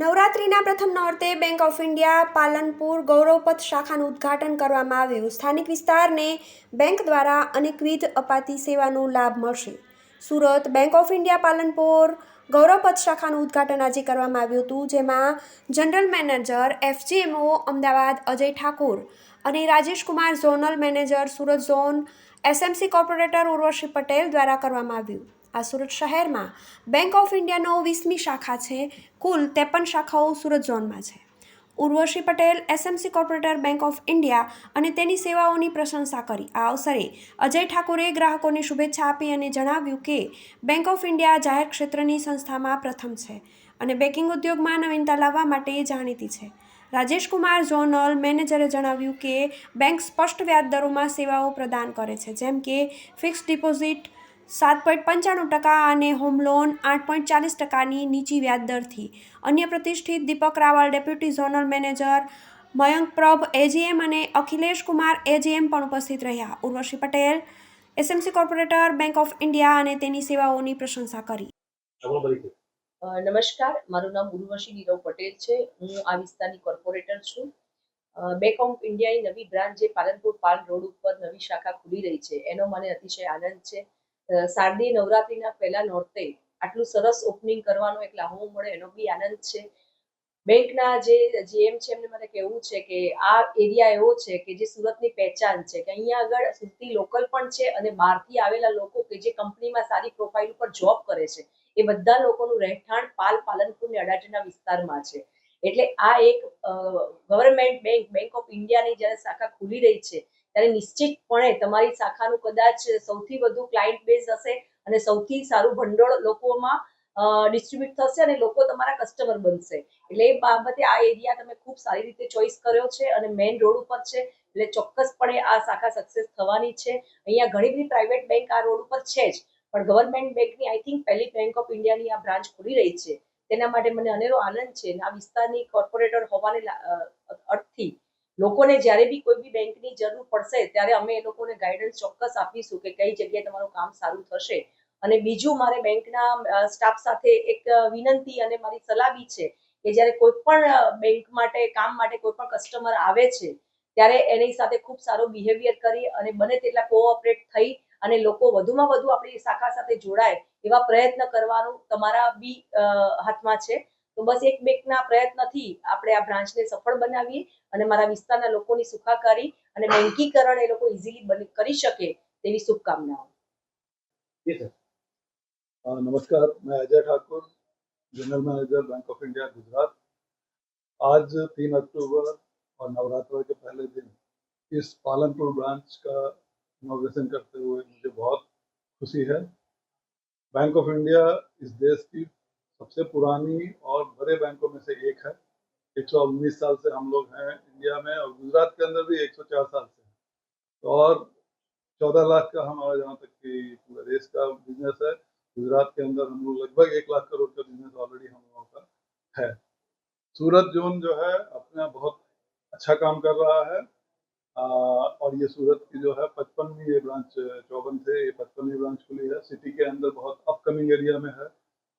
નવરાત્રિના પ્રથમ નોરતે Bank of India Palanpur, Gauravpath શાખાનું ઉદ્ઘાટન કરવામાં આવ્યું. સ્થાનિક વિસ્તારને બેંક દ્વારા અનેકવિધ અપાતી સેવાનો લાભ મળશે. Surat Bank of India Palanpur, Gauravpath શાખાનું ઉદ્ઘાટન આજે કરવામાં આવ્યું હતું, જેમાં general manager FGMO Ahmedabad, Ajay Thakur અને Rajesh Kumar zonal manager Surat zone SMC corporator Urvashi Patel દ્વારા કરવામાં આવ્યું. આ સુરત શહેરમાં બેંક ઓફ ઇન્ડિયાનો વીસમી શાખા છે. કુલ ત્રેપન શાખાઓ સુરત ઝોનમાં છે. Urvashi Patel SMC corporator Bank of India અને તેની સેવાઓની પ્રશંસા કરી. આ અવસરે અજય ઠાકુરે ગ્રાહકોને શુભેચ્છા આપી અને જણાવ્યું કે બેંક ઓફ ઇન્ડિયા જાહેર ક્ષેત્રની સંસ્થામાં પ્રથમ છે અને બેંકિંગ ઉદ્યોગમાં નવીનતા લાવવા માટે જાણીતી છે. રાજેશ કુમાર, ઝોનલ મેનેજરે જણાવ્યું કે બેંક સ્પષ્ટ વ્યાજ દરોમાં સેવાઓ પ્રદાન કરે છે, જેમ કે ફિક્સ ડિપોઝિટ સાત પોઈન્ટ પંચાણું ટકા અને હોમ લોન આઠ પોઈન્ટ ચાલીસ ટકાની નીચી વ્યાજ દરથી. અન્ય પ્રતિષ્ઠિત Deepak Raval deputy zonal manager Mayank Prabh AGM અને અખિલેશ કુમાર એજીએમ પણ ઉપસ્થિત રહ્યા. Urvashi Patel SMC corporator Bank of India અને તેની સેવાઓની પ્રશંસા કરી. નમસ્કાર. મારું નામ ઉર્વશી નીરવ પટેલ છે. હું આ વિસ્તારની કોર્પોરેટર છું. બેંક ઓફ ઇન્ડિયાની નવી બ્રાન્ચ જે પાલનપુર પાલ રોડ ઉપર નવી શાખા ખુલી રહી છે. એનો મને અતિશય આનંદ છે. શારદીય નવરાત્રિના પહેલા નોરતે આટલું સરસ ઓપનિંગ કરવાનો એક લાહો મળે એનો બી આનંદ છે. બેંકના જે જીએમ છે, એમને મને કહેવું છે કે આ એરિયા એવો છે કે જે સુરતની પહેચાન છે કે અહીંયા આગળ સુરતી લોકલ પણ છે અને બહારથી આવેલા લોકો કે જે કંપનીમાં સારી પ્રોફાઇલ ઉપર જોબ કરે છે, એ બધા લોકોનું રહેઠાણ પાલ પાલનપુર ને વિસ્તારમાં છે. એટલે આ એક ગવર્મેન્ટ બેંક બેંક ઓફ ઇન્ડિયાની જ્યારે શાખા ખુલી રહી છે ત્યારે નિશ્ચિતપણે તમારી શાખાનું કદાચ સૌથી વધુ ક્લાયન્ટ બેઝ હશે અને સૌથી સારું ભંડોળ લોકોમાં ડિસ્ટ્રીબ્યુટ થશે અને લોકો તમારા કસ્ટમર બનશે. એટલે એ બાબતે આ એરિયા તમે ખૂબ સારી રીતે ચોઈસ કર્યો છે અને મેઇન રોડ ઉપર છે. એટલે ચોક્કસપણે આ શાખા સક્સેસ થવાની છે. અહીંયા ઘણી બધી પ્રાઇવેટ બેંક આ રોડ ઉપર છે જ. પણ ગવર્મેન્ટ બેંકની આઈ થિંક પહેલી બેંક ઓફ ઇન્ડિયાની આ બ્રાન્ચ ખુલી રહી છે. તેના માટે મને અનેરો આનંદ છે આ વિસ્તારની કોર્પોરેટર હોવાને અર્થથી લોકોને જ્યારે બી કોઈ બી બેંકની જરૂર પડશે, ત્યારે અમે એ લોકોને ગાઈડન્સ ચોક્કસ આપીશું કે કઈ જગ્યાએ તમારું કામ સારું થશે. અને બીજું મારે બેંકના સ્ટાફ સાથે એક વિનંતી અને મારી સલાહ બી છે કે જ્યારે કોઈ પણ બેંક માટે, કામ માટે કોઈ પણ કસ્ટમર આવે છે, ત્યારે એની સાથે ખૂબ સારો બિહેવિયર કરી અને બને તેટલા કોઓપરેટ થઈ અને લોકો વધુમાં વધુ આપણી શાખા સાથે જોડાય એવા પ્રયત્ન કરવાનું તમારા બી હાથમાં છે. તો બસ એક બેંકના પ્રયત્નથી આપણે આ બ્રાન્ચને સફળ બનાવીએ અને મારા વિસ્તારના લોકોની સુખાકારી અને બેંકીકરણ એ લોકો ઇઝીલી કરી શકે તેવી શુભકામનાઓ जी सर अ, नमस्कार मैं Ajay Thakur general manager Bank of India Gujarat आज तीन अक्टूबर और नवरात्र के पहले दिन इस पालनपुर ब्रांच का इनोग्रेशन करते हुए मुझे बहुत खुशी है बैंक ऑफ इंडिया इस देश की सबसे पुरानी और बड़े बैंकों में से एक है। 119 साल से हम लोग हैं इंडिया में और गुजरात के अंदर भी 104 साल से हैं। तो और 14 लाख का हमारा जहाँ तक कि पूरे देश का बिज़नेस है गुजरात के अंदर हम लोग लगभग एक लाख करोड़ का बिज़नेस ऑलरेडी हम लोगों का है। सूरत जोन जो है अपना बहुत अच्छा काम कर रहा है। आ, और ये सूरत की जो है पचपनवीं ये ब्रांच चौवन से ये पचपनवीं ब्रांच खुली है। सिटी के अंदर बहुत अपकमिंग एरिया में है।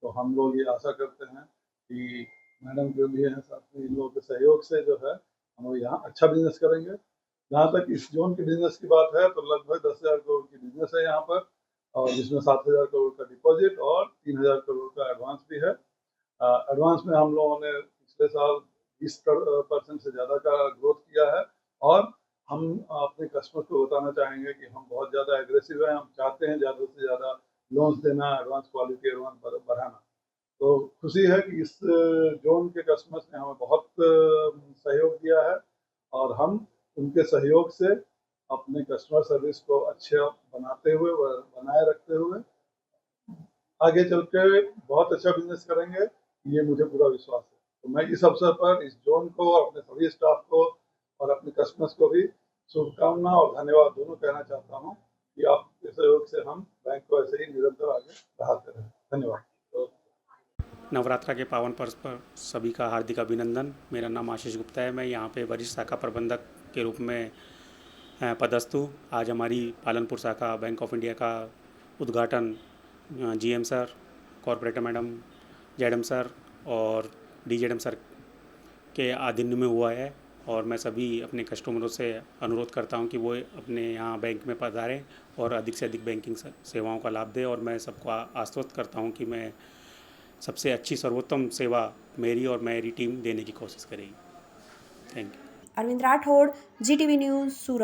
तो हम लोग ये आशा करते हैं कि मैडम जो भी हैं साथ में इन लोगों के सहयोग से जो है, हम लोग यहाँ अच्छा बिज़नेस करेंगे। जहाँ तक इस जोन के बिज़नेस की बात है तो लगभग दस हज़ार करोड़ की बिज़नेस है यहाँ पर, और जिसमें सात हज़ार करोड़ का डिपॉजिट और तीन हज़ार करोड़ का एडवांस भी है। एडवांस में हम लोगों ने पिछले साल बीस परसेंट से ज़्यादा का ग्रोथ किया है, और हम अपने कस्टमर को बताना चाहेंगे कि हम बहुत ज़्यादा एग्रेसिव हैं, हम चाहते हैं ज़्यादा से ज़्यादा लोन्स देना एडवांस क्वालिटी एडवांस बढ़ाना। तो खुशी है कि इस, जोन के कस्टमर्स ने हमें बहुत, सहयोग दिया है और हम उनके सहयोग से अपने कस्टमर सर्विस को अच्छे बनाते हुए, बनाए रखते हुए आगे चल के बहुत अच्छा बिज़नेस करेंगे, ये मुझे पूरा विश्वास है। तो मैं इस अवसर पर, इस जोन को और अपने सभी स्टाफ को और अपने कस्टमर्स को भी शुभकामना और धन्यवाद दोनों कहना चाहता हूँ कि आपके सहयोग से हम बैंक को ऐसे ही निरंतर आगे बढ़ाते रहें। धन्यवाद। नवरात्रा के पावन पर्व पर सभी का हार्दिक अभिनंदन। मेरा नाम आशीष गुप्ता है। मैं यहाँ पे वरिष्ठ शाखा प्रबंधक के रूप में पदस्थ हूँ। आज हमारी पालनपुर शाखा बैंक ऑफ़ इंडिया का उद्घाटन GM sir, corporator madam ZM sir और डीजेडएम सर के आधीन में हुआ है। और मैं सभी अपने कस्टमरों से अनुरोध करता हूँ कि वो अपने यहाँ बैंक में पधारें और अधिक से अधिक बैंकिंग सेवाओं का लाभ दें और मैं सबको आश्वस्त करता हूँ कि मैं सबसे अच्छी सर्वोत्तम सेवा मेरी और मेरी टीम देने की कोशिश करेगी। Thank you Arvind Rathod, G T News, Surat.